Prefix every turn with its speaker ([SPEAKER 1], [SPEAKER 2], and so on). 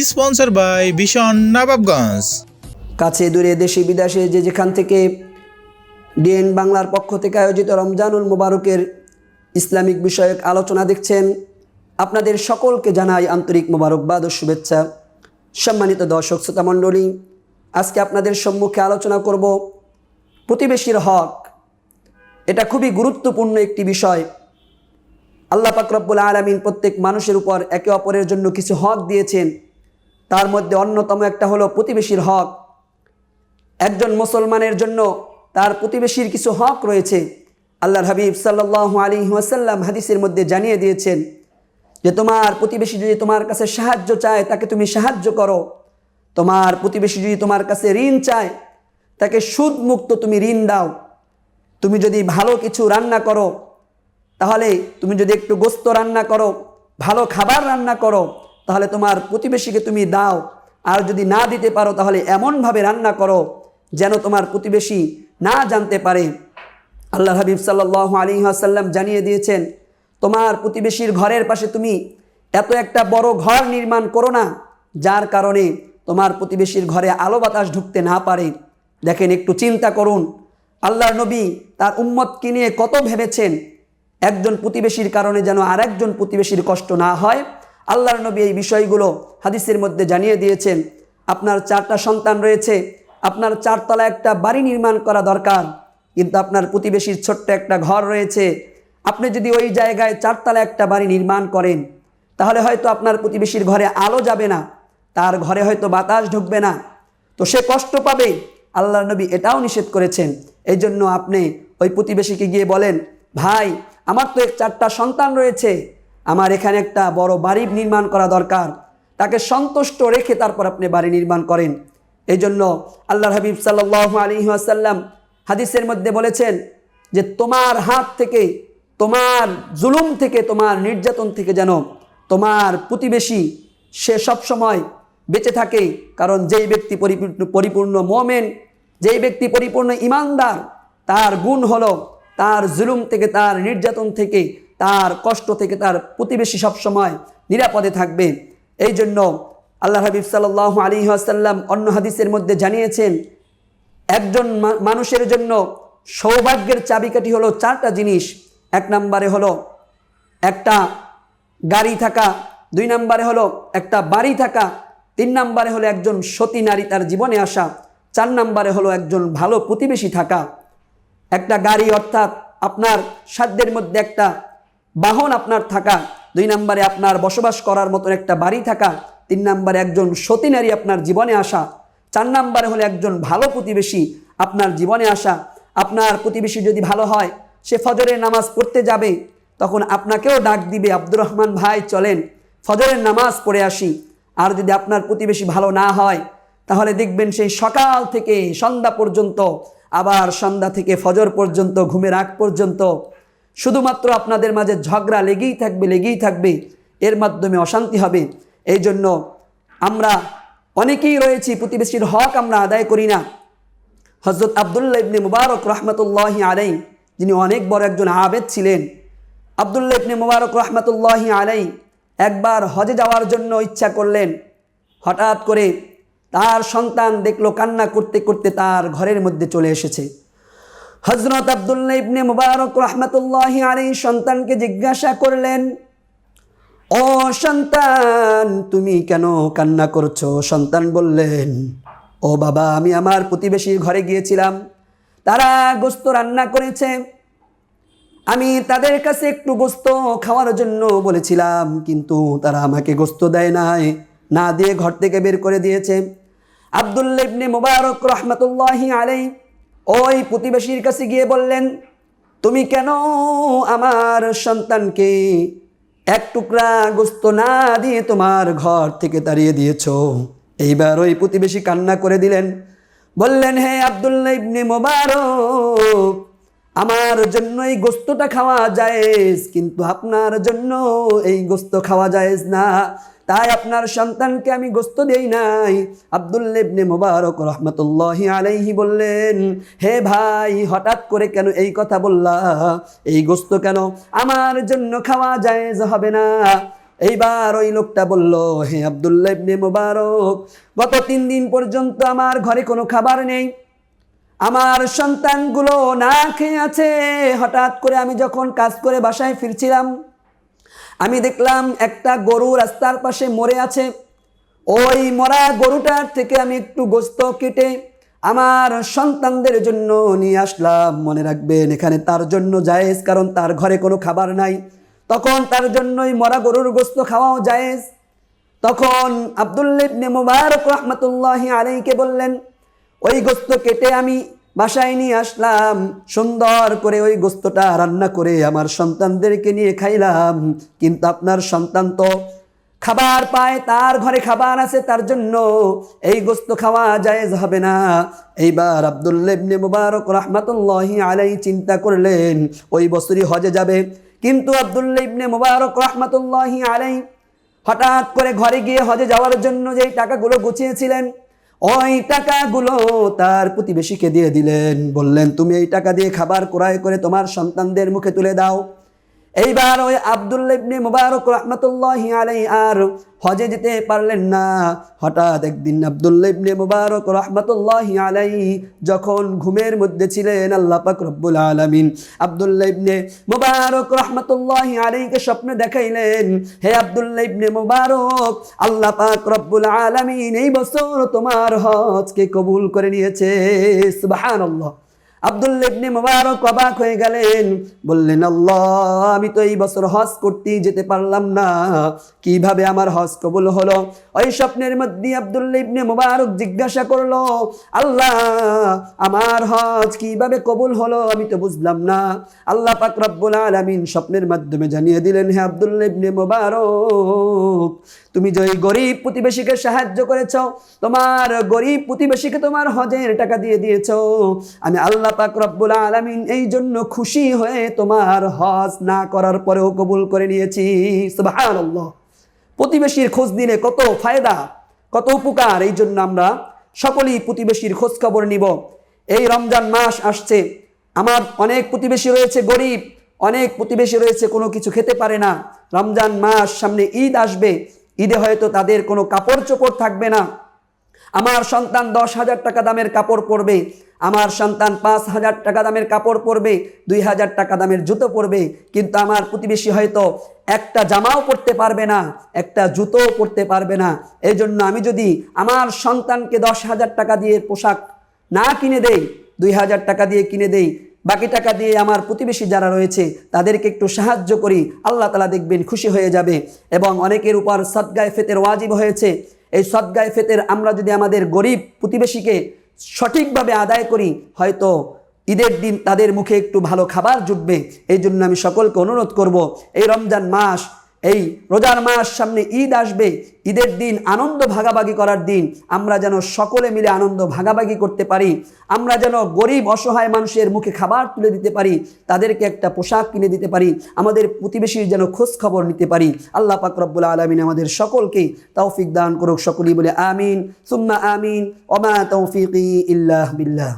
[SPEAKER 1] Sponsor by ভীষণ নবাবগঞ্জ
[SPEAKER 2] কাছে দূরে দেশে বিদেশে যে যেখান থেকে ডিএন বাংলার পক্ষ থেকে আয়োজিত রমজানুল মোবারকের ইসলামিক বিষয়ক আলোচনা দেখছেন, আপনাদের সকলকে জানাই আন্তরিক মোবারকবাদ ও শুভেচ্ছা। সম্মানিত দর্শক শ্রোতা মণ্ডলী, আজকে আপনাদের সম্মুখে আলোচনা করব প্রতিবেশীর হক। এটা খুবই গুরুত্বপূর্ণ একটি বিষয়। আল্লাহ পাক রব্বুল আলমিন প্রত্যেক মানুষের উপর একে অপরের জন্য কিছু হক দিয়েছেন। তার মধ্যে অন্যতম একটা হলো প্রতিবেশীর হক। একজন মুসলমানের জন্য তার প্রতিবেশীর কিছু হক রয়েছে। আল্লাহর হাবিব সাল্লাহ আলী ওয়াসাল্লাম হাদিসের মধ্যে জানিয়ে দিয়েছেন যে, তোমার প্রতিবেশী যদি তোমার কাছে সাহায্য চায়, তাকে তুমি সাহায্য করো। তোমার প্রতিবেশী যদি তোমার কাছে ঋণ চায়, তাকে সুদমুক্ত তুমি ঋণ দাও। তুমি যদি ভালো কিছু রান্না করো, তাহলে তুমি যদি একটু গোস্ত রান্না করো, ভালো খাবার রান্না করো তাহলে তোমার প্রতিবেশীকে তুমি দাও। আর যদি না দিতে পারো, তাহলে এমনভাবে রান্না করো যেন তোমার প্রতিবেশী না জানতে পারে। আল্লাহ হাবিব সাল্লাহ আলী আসাল্লাম জানিয়ে দিয়েছেন, তোমার প্রতিবেশীর ঘরের পাশে তুমি এত একটা বড় ঘর নির্মাণ করো না, যার কারণে তোমার প্রতিবেশীর ঘরে আলো বাতাস ঢুকতে না পারে। দেখেন, একটু চিন্তা করুন। আল্লাহর নবী তার উম্মতকে নিয়ে কত ভেবেছেন? একজন প্রতিবেশীর কারণে যেন আরেকজন প্রতিবেশীর কষ্ট না হয়। আল্লাহর নবী এই বিষয়গুলো হাদিসের মধ্যে জানিয়ে দিয়েছেন। আপনার চারটা সন্তান রয়েছে, আপনার চারতলা একটা বাড়ি নির্মাণ করা দরকার, কিন্তু আপনার প্রতিবেশীর ছোট্ট একটা ঘর রয়েছে। আপনি যদি ওই জায়গায় চারতলা একটা বাড়ি নির্মাণ করেন, তাহলে হয়তো আপনার প্রতিবেশীর ঘরে আলো যাবে না, তার ঘরে হয়তো বাতাস ঢুকবে না। তো সে কষ্ট পাবে আল্লাহ নবী এটাও নিষেধ করেছেন। এই জন্য আপনি ওই প্রতিবেশীকে গিয়ে বলেন, ভাই, আমার তো চারটা সন্তান রয়েছে আমার এখানে একটা বড় বাড়ি নির্মাণ করা দরকার। তাকে সন্তুষ্ট রেখে তারপর আপনি বাড়ি নির্মাণ করেন। এই জন্য আল্লাহ হাবিব সাল্লাহ আলী আসাল্লাম হাদিসের মধ্যে বলেছেন যে, তোমার হাত থেকে, তোমার জুলুম থেকে, তোমার নির্যাতন থেকে যেন তোমার প্রতিবেশী সে সব সময় বেঁচে থাকে। কারণ যেই ব্যক্তি পরিপূর্ণ পরিপূর্ণ মোমেন, যেই ব্যক্তি পরিপূর্ণ ইমানদার, তার গুণ হলো, তার জুলুম থেকে, তার নির্যাতন থেকে তার কষ্ট থেকে তার প্রতিবেশী সবসময় নিরাপদে থাকবে। এই জন্য আল্লাহ হাবিব সাল্লাহ আলী আসাল্লাম অন্য হাদিসের মধ্যে জানিয়েছেন, একজন মানুষের জন্য সৌভাগ্যের চাবিকাঠি হলো চারটা জিনিস। এক নম্বরে হলো একটা গাড়ি থাকা, দুই নম্বরে হলো একটা বাড়ি থাকা, তিন নম্বরে হলো একজন সতী নারী তার জীবনে আসা, চার নম্বরে হলো একজন ভালো প্রতিবেশী থাকা। একটা গাড়ি অর্থাৎ আপনার সাধ্যের মধ্যে একটা বাহন আপনার থাকা, দুই নম্বরে আপনার বসবাস করার মতন একটা বাড়ি থাকা, তিন নম্বরে একজন সতী নারী আপনার জীবনে আসা, চার নম্বরে হলো একজন ভালো প্রতিবেশী আপনার জীবনে আসা। আপনার প্রতিবেশী যদি ভালো হয়, সে ফজরের নামাজ পড়তে যাবে, তখন আপনাকেও ডাক দিবে, আব্দুর রহমান ভাই, চলেন, ফজরের নামাজ পড়ে আসি। আর যদি আপনার প্রতিবেশী ভালো না হয়, তাহলে দেখবেন সেই সকাল থেকে সন্ধ্যা পর্যন্ত, আবার সন্ধ্যা থেকে ফজর পর্যন্ত, ঘুমের আগ পর্যন্ত শুধুমাত্র আপনাদের মাঝে ঝগড়া লেগেই থাকবে লেগেই থাকবে, এর মাধ্যমে অশান্তি হবে। এই জন্য আমরা অনেকেই রয়েছি, প্রতিবেশীর হক আমরা আদায় করি না। হজরত আবদুল্লাহ ইবনে মুবারক রহমতুল্লাহি আলাই যিনি অনেক বড় একজন আবেদ ছিলেন, আবদুল্লাহ ইবনে মুবারক রহমতুল্লাহি আলাই একবার হজে যাওয়ার জন্য ইচ্ছা করলেন। হঠাৎ করে তার সন্তান দেখল কান্না করতে করতে তার ঘরের মধ্যে চলে এসেছে। হজরত আবদুল্লাহ ইবনে মুবারক রহমতুল্লাহি আলাই সন্তানকে জিজ্ঞাসা করলেন, ও সন্তান, তুমি কেন কান্না করছ? সন্তান বললেন, ও বাবা, আমি আমার প্রতিবেশীর ঘরে গিয়েছিলাম। তারা গোস্ত রান্না করেছে। আমি তাদের কাছে একটু গোস্ত খাওয়ার জন্য বলেছিলাম, কিন্তু তারা আমাকে গোস্ত দেয় নাই, না দিয়ে ঘর থেকে বের করে দিয়েছে। আবদুল্লা ইবনে মুবারক রহমতুল্লাহি আলাই ওই প্রতিবেশীর কাছে গিয়ে বললেন, তুমি কেন আমার সন্তানকে এক টুকরা গোস্ত না দিয়ে তোমার ঘর থেকে তাড়িয়ে দিয়েছ? এইবার ওই প্রতিবেশী কান্না করে দিলেন, বললেন, হে আবদুল্লাহ ইবনে মোবারক, আমার জন্য এই গোস্তটা খাওয়া জায়েজ, কিন্তু আপনার জন্য এই গোস্ত খাওয়া জায়েজ না। তাই আপনার সন্তানকে আমি গোস্ত দেই নাই। আবদুল্লা ইবনে মোবারক রহমতুল্লাহি আলাইহি বললেন, হে ভাই, হঠাৎ করে কেন এই কথা বললা? এই গোস্ত কেন? আমার জন্য খাওয়া জায়েজ হবে না। এইবার ওই লোকটা বলল, হে আবদুল্লাহ মুবারক, গত তিন দিন পর্যন্ত আমার ঘরে কোনো খাবার নেই। আমার সন্তানগুলো না খেয়ে আছে। হঠাৎ করে আমি যখন কাজ করে বাসায় ফিরছিলাম আমি দেখলাম একটা গরু রাস্তার পাশে মরে আছে। ওই মরা গরুটার থেকে আমি একটু গোস্ত কেটে আমার সন্তানদের জন্য নিয়ে আসলাম। মনে রাখবেন, এখানে তার জন্য জায়েজ, কারণ তার ঘরে কোনো খাবার নাই। তখন তার জন্যই মরা গরুর গোস্ত খাওয়াও জায়েজ। তখন আবদুল্লিবনে মুবারক রহমতুল্লাহি আলাইকে বললেন, ওই গোস্ত কেটে আমি বাসায় নিয়ে আসলাম, সুন্দর করে ওই গোস্তটা রান্না করে আমার সন্তানদেরকে নিয়ে খাইলাম। কিন্তু আপনার সন্তান তো খাবার পায়, তার ঘরে খাবার আছে, তার জন্য এই গোস্ত খাওয়া জায়েজ হবে না। এইবার আবদুল্লেবনে মুবারক রহমাতুল্লাহি আলাই চিন্তা করলেন, ওই বছরই হজে যাবে। কিন্তু আবদুল্লাহ ইবনে মুবারক রহমাতুল্লাহি আলাই হঠাৎ করে ঘরে গিয়ে হজে যাওয়ার জন্য যে টাকাগুলো গুছিয়েছিলেন ওই টাকাগুলো তার প্রতিবেশীকে দিয়ে দিলেন। বললেন, তুমি এই টাকা দিয়ে খাবার ক্রয় করে তোমার সন্তানদের মুখে তুলে দাও। এইবার ওই আবদুল্লা ইবনে মুবারক রহমতুল্লাহি আলাই আর হজে যেতে পারলেন না। হঠাৎ একদিন আবদুল্লা ইবনে মুবারক রহমতুল্লাহি আলাই যখন ঘুমের মধ্যে ছিলেন, আল্লাহ পাক রব্বুল আলামিন আবদুল্লা ইবনে মুবারক রহমতুল্লাহি আলাইকে স্বপ্নে দেখাইলেন, হে আবদুল্লা ইবনে মুবারক, আল্লাহ পাক রব্বুল আলামিন এই বছর তোমার হজকে কবুল করে নিয়েছে। সুবহানাল্লাহ। আব্দুল্লাহ ইবনে মুবারক অবাক হয়ে গেলেন। বললেন, আল্লাহ, আমি তো এই বছর হজ যেতে পারলাম না। কীভাবে আমার হজ কবুল হলো? ওই স্বপ্নের মধ্যে মুবারক জিজ্ঞাসা করল, আল্লাহ, আমার হজ কীভাবে কবুল হলো? আমি তো বুঝলাম না। আল্লাহ পাক রব্বুল স্বপ্নের মাধ্যমে জানিয়ে দিলেন, হে আব্দুল্লাহ ইবনে মুবারক, তুমি যে ওই গরিব প্রতিবেশীকে সাহায্য করেছ, তোমার গরিব প্রতিবেশীকে তোমার হজের টাকা দিয়ে দিয়েছ। আমি আল্লাহ পাক রব্বুল আলামিন এই জন্য খুশি হয়ে তোমার হজ না করার পরেও কবুল করে নিয়েছি। প্রতিবেশীর খোঁজ নিলে কত ফায়দা, কত উপকার, এই জন্য আমরা সকলেই প্রতিবেশীর খোঁজ খবর নিব। এই রমজান মাস আসছে, আমার অনেক প্রতিবেশী রয়েছে গরিব, অনেক প্রতিবেশী রয়েছে কোনো কিছু খেতে পারে না। রমজান মাস সামনে ঈদ আসবে, ঈদে হয়তো তাদের কোনো কাপড় চোপড় থাকবে না। আমার সন্তান দশ হাজার টাকা দামের কাপড় পরবে আমার সন্তান পাঁচ হাজার টাকা দামের কাপড় পরবে, দুই হাজার টাকা দামের জুতো পরবে, কিন্তু আমার প্রতিবেশী হয়তো একটা জামাও পরতে পারবে না, একটা জুতোও পরতে পারবে না। এই জন্য আমি যদি আমার সন্তানকে দশ হাজার টাকা দিয়ে পোশাক না কিনে দেই, দুই হাজার টাকা দিয়ে কিনে দেই, বাকি টাকা দিয়ে আমার প্রতিবেশী যারা রয়েছে, তাদেরকে একটু সাহায্য করি, আল্লাহ তালা দেখবেন খুশি হয়ে যাবে। এবং অনেকের উপর সদ্গায় ফেতের ওয়াজিব হয়েছে। এই সদ্গায় ফেতের আমরা যদি আমাদের গরিব প্রতিবেশীকে সঠিকভাবে আদায় করি, হয়তো ঈদের দিন তাদের মুখে একটু ভালো খাবার জুটবে, এই জন্য আমি সকলকে অনুরোধ করব, এই রমজান মাস এই রোজার মাস সামনে ঈদ আসবে, ঈদের দিন আনন্দ ভাগাভাগি করার দিন। আমরা যেন সকলে মিলে আনন্দ ভাগাভাগি করতে পারি। আমরা যেন গরিব, অসহায় মানুষের মুখে খাবার তুলে দিতে পারি, তাদেরকে একটা পোশাক কিনে দিতে পারি, আমাদের প্রতিবেশীর যেন খোঁজ খবর নিতে পারি। আল্লাহ পাক রব্বুল আলমিন আমাদের সকলকে তৌফিক দান করুক, সকলেই বলে আমিন, সুম্মা আমিন, ওমা তৌফিক ইল্লাহ বিল্লাহ।